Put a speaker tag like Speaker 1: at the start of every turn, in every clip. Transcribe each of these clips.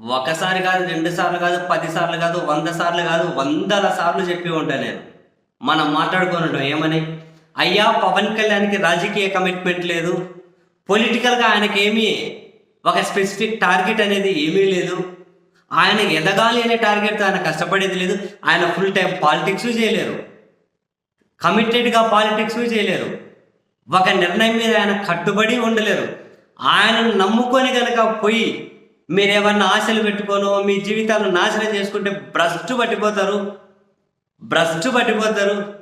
Speaker 1: ఒకసారి కాదు రెండు సార్లు కాదు పది సార్లు కాదు వంద సార్లు కాదు వందల సార్లు చెప్పి ఉంటాను నేను. మనం మాట్లాడుకొని ఉంటాం ఏమని? అయ్యా పవన్ కళ్యాణ్కి రాజకీయ కమిట్మెంట్ లేదు. పొలిటికల్గా ఆయనకి ఏమీ ఒక స్పెసిఫిక్ టార్గెట్ అనేది ఏమీ లేదు. ఆయన ఎదగాలి అనే టార్గెట్తో ఆయన కష్టపడేది లేదు. ఆయన ఫుల్ టైం పాలిటిక్స్ చేయలేరు. కమిటెడ్గా పాలిటిక్స్ చేయలేరు. ఒక నిర్ణయం మీద ఆయన కట్టుబడి ఉండలేరు. ఆయనను నమ్ముకొని కనుక పోయి మీరు ఏమన్నా ఆశలు పెట్టుకోను మీ జీవితాలను నాశనం చేసుకుంటే భ్రష్టు పట్టిపోతారు. భ్రష్టు పట్టిపోతారు.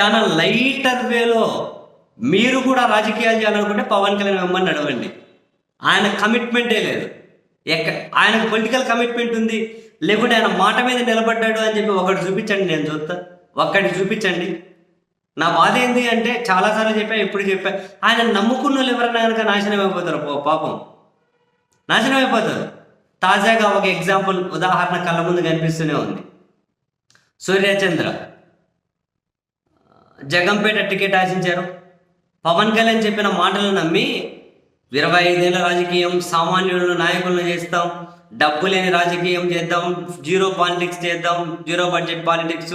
Speaker 1: చాలా లైటర్ వేలో మీరు కూడా రాజకీయాలు చేయాలనుకుంటే పవన్ కళ్యాణ్ మిమ్మల్ని నడవండి. ఆయన కమిట్మెంటే లేదు. ఎక్క ఆయనకు పొలిటికల్ కమిట్మెంట్ ఉంది. లేకుంటే ఆయన మాట మీద నిలబడ్డాడు అని చెప్పి ఒకటి చూపించండి నేను చూస్తా. ఒక్కటి చూపించండి. నా బాధ ఏంటి అంటే చాలాసార్లు చెప్పా ఎప్పుడు చెప్పా. ఆయన నమ్ముకున్న వాళ్ళు ఎవరైనా కనుక నాశనం అయిపోతారు పాపం. నాశనం అయిపోతుంది తాజాగా ఒక ఎగ్జాంపుల్ ఉదాహరణ కళ్ళ ముందు కనిపిస్తూనే ఉంది. సూర్యచంద్ర జగంపేట టికెట్ ఆశించారు. పవన్ కళ్యాణ్ చెప్పిన మాటలు నమ్మి ఇరవై ఐదేళ్ళ రాజకీయం సామాన్యులను నాయకులను చేస్తాం. డబ్బు లేని రాజకీయం చేద్దాం. జీరో పాలిటిక్స్ చేద్దాం. Zero budget politics.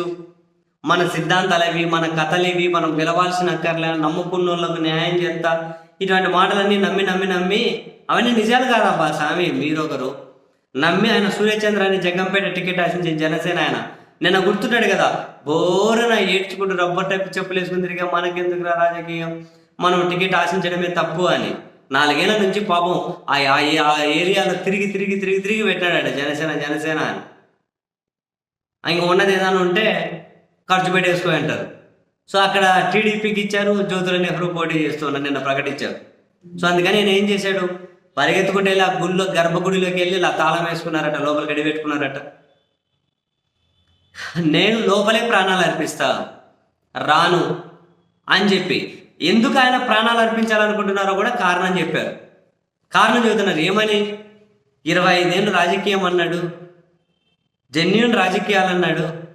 Speaker 1: మన సిద్ధాంతాలు ఇవి మన కథలు ఇవి మనం గెలవాల్సిన అక్కర్లే నమ్ముకున్న వాళ్ళకు న్యాయం చేస్తా. ఇటువంటి మాటలన్నీ నమ్మి నమ్మి నమ్మి అవన్నీ నిజాలు కాదబ్బా స్వామి. మీరొకరు నమ్మి ఆయన సూర్యచంద్రాన్ని జగ్గంపేట టికెట్ ఆశించిన జనసేన ఆయన. నిన్న గుర్తుంటాడు కదా బోరున ఏడ్చుకుంటూ రబ్బర్ టైప్ చెప్పులు వేసుకుని తిరిగా మనకెందుకురా రాజకీయం? మనం టికెట్ ఆశించడమే తప్పు అని. నాలుగేళ్ళ నుంచి పాపం ఆ ఆ ఏరియాలో తిరిగి తిరిగి తిరిగి తిరిగి పెట్టాడట జనసేన జనసేన అని. ఇంక ఉన్నది ఏదైనా ఉంటే ఖర్చు పెట్టేసుకో అంటారు. సో అక్కడ టీడీపీకి ఇచ్చారు జ్యోతుల నెహ్రూ పోటీ చేస్తున్నారు నిన్న ప్రకటించారు. సో అందుకని నేను ఏం చేశాడు? పరిగెత్తుకుంటే వెళ్ళి ఆ గుళ్ళో గర్భగుడిలోకి వెళ్ళి ఇలా తాళం వేసుకున్నారట లోపల గడి పెట్టుకున్నారట. నేను లోపలే ప్రాణాలు అర్పిస్తా రాను అని చెప్పి. ఎందుకు ఆయన ప్రాణాలు అర్పించాలనుకుంటున్నారో కూడా కారణం చెప్పారు. కారణం చెబుతున్నారు ఏమని? ఇరవై ఐదేళ్ళు రాజకీయం అన్నాడు జెన్యున్ రాజకీయాలు అన్నాడు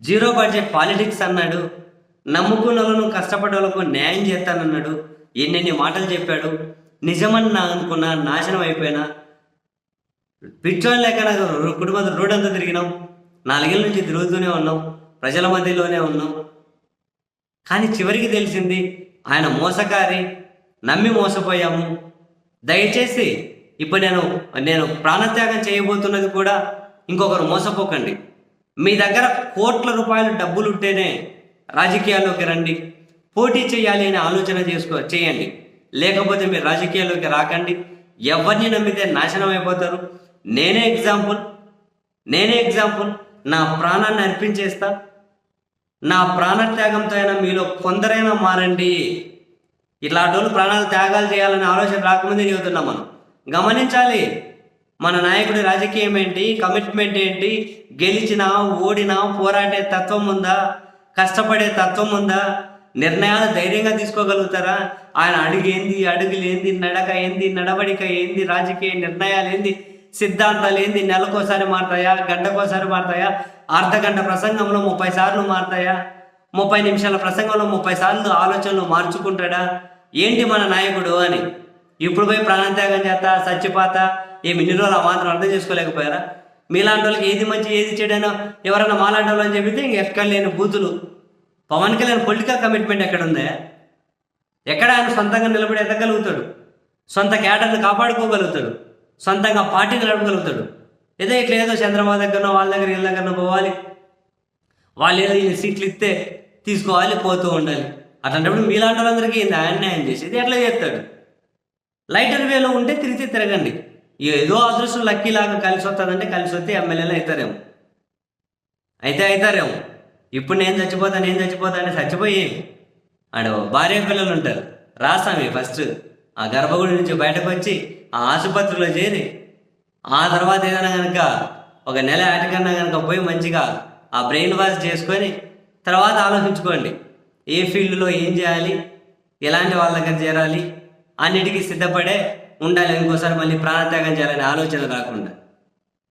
Speaker 1: జీరో బడ్జెట్ పాలిటిక్స్ అన్నాడు నమ్ముకున్న వాళ్ళను కష్టపడే వాళ్ళకు న్యాయం చేస్తానన్నాడు. ఎన్నెన్ని మాటలు చెప్పాడు. నిజమని నా అనుకున్నా నాశనం అయిపోయినా. పిచ్చోని లేక నాకు కుటుంబ కుటుంబం రోడ్ అంతా తిరిగినాం. నాలుగేళ్ళ నుంచి తిరుగుతూనే ఉన్నాం. ప్రజల మధ్యలోనే ఉన్నాం. కానీ చివరికి తెలిసింది ఆయన మోసకారి. నమ్మి మోసపోయాము. దయచేసి ఇప్పుడు నేను నేను ప్రాణత్యాగం చేయబోతున్నది కూడా ఇంకొకరు మోసపోకండి. మీ దగ్గర కోట్ల రూపాయల డబ్బులు ఉంటేనే రాజకీయాల్లోకి రండి. పోటీ చేయాలి అనే ఆలోచన చేసుకో చేయండి. లేకపోతే మీరు రాజకీయాల్లోకి రాకండి. ఎవరిని నమ్మితే నాశనం అయిపోతారు. నేనే ఎగ్జాంపుల్. నేనే ఎగ్జాంపుల్. నా ప్రాణాన్ని అర్పించేస్తా. నా ప్రాణత్యాగంతో అయినా మీలో కొందరైనా మారండి. ఇట్లాంటి వాళ్ళు ప్రాణాలు త్యాగాలు చేయాలనే ఆలోచన రాకముందే చెబుతున్నాం మనం. గమనించాలి. మన నాయకుడి రాజకీయం ఏంటి? కమిట్మెంట్ ఏంటి? గెలిచినా ఓడినా పోరాడే తత్వం ఉందా? కష్టపడే తత్వం ఉందా? నిర్ణయాలు ధైర్యంగా తీసుకోగలుగుతారా? ఆయన అడుగేంది అడుగులేంది నడక ఏంది నడవడిక ఏంది రాజకీయ నిర్ణయాలు ఏంది సిద్ధాంతాలు ఏంది నెలకోసారి మారుతాయా గంటకోసారి మారుతాయా అర్ధ గంట ప్రసంగంలో ముప్పై సార్లు మారుతాయా ముప్పై నిమిషాల ప్రసంగంలో ముప్పై సార్లు ఆలోచనలు మార్చుకుంటాడా? ఏంటి మన నాయకుడు అని. ఇప్పుడు పోయి ప్రాణత్యాగం చేత చచ్చిపోతా ఏమి ఇన్ని రోజులు ఆ మాత్రం అర్థం చేసుకోలేకపోయారా? మీలాంటి వాళ్ళకి ఏది మంచి ఏది చెడైనా ఎవరైనా మాలాంటి వాళ్ళు అని చెబితే ఇంక ఎక్కడ లేని బూతులు. పవన్ కళ్యాణ్ పొలిటికల్ కమిట్మెంట్ ఎక్కడ ఉందా? ఎక్కడ ఆయన సొంతంగా నిలబడి ఎదగలుగుతాడు? సొంత క్యాడర్ని కాపాడుకోగలుగుతాడు? సొంతంగా పార్టీని నడపగలుగుతాడు ఏదో ఇట్లా ఏదో చంద్రబాబు దగ్గరనో వాళ్ళ దగ్గర వీళ్ళ దగ్గరనో పోవాలి. వాళ్ళు ఏదో సీట్లు ఇస్తే తీసుకోవాలి పోతూ ఉండాలి. అట్లాంటప్పుడు మీలాంటి వాళ్ళందరికీ ఆయన అన్యాయం చేసేది ఎట్లా చేస్తాడు. లైటర్ వేలో ఉంటే తిరిగితే తిరగండి. ఏదో అదృష్టం లక్కీ లాగా కలిసి వస్తుందంటే కలిసి వస్తే ఎమ్మెల్యేలు అవుతారేమో. అయితే అవుతారేమో. ఇప్పుడు నేను చచ్చిపోతా నేను చచ్చిపోతా అంటే చచ్చిపోయి ఆడ భార్య పిల్లలు ఉంటారు. రాసామి ఫస్ట్ ఆ గర్భగుడి నుంచి బయటకు వచ్చి ఆ ఆసుపత్రిలో చేరి ఆ తర్వాత ఏదైనా కనుక ఒక నెల ఆటకన్నా కనుక పోయి మంచిగా ఆ బ్రెయిన్ వాష్ చేసుకొని తర్వాత ఆలోచించుకోండి. ఏ ఫీల్డ్లో ఏం చేయాలి? ఎలాంటి వాళ్ళ దగ్గర చేరాలి? అన్నిటికీ సిద్ధపడే ఉండాలి ఇంకోసారి మళ్ళీ ప్రాణత్యాగం చేయాలనే ఆలోచన రాకుండా.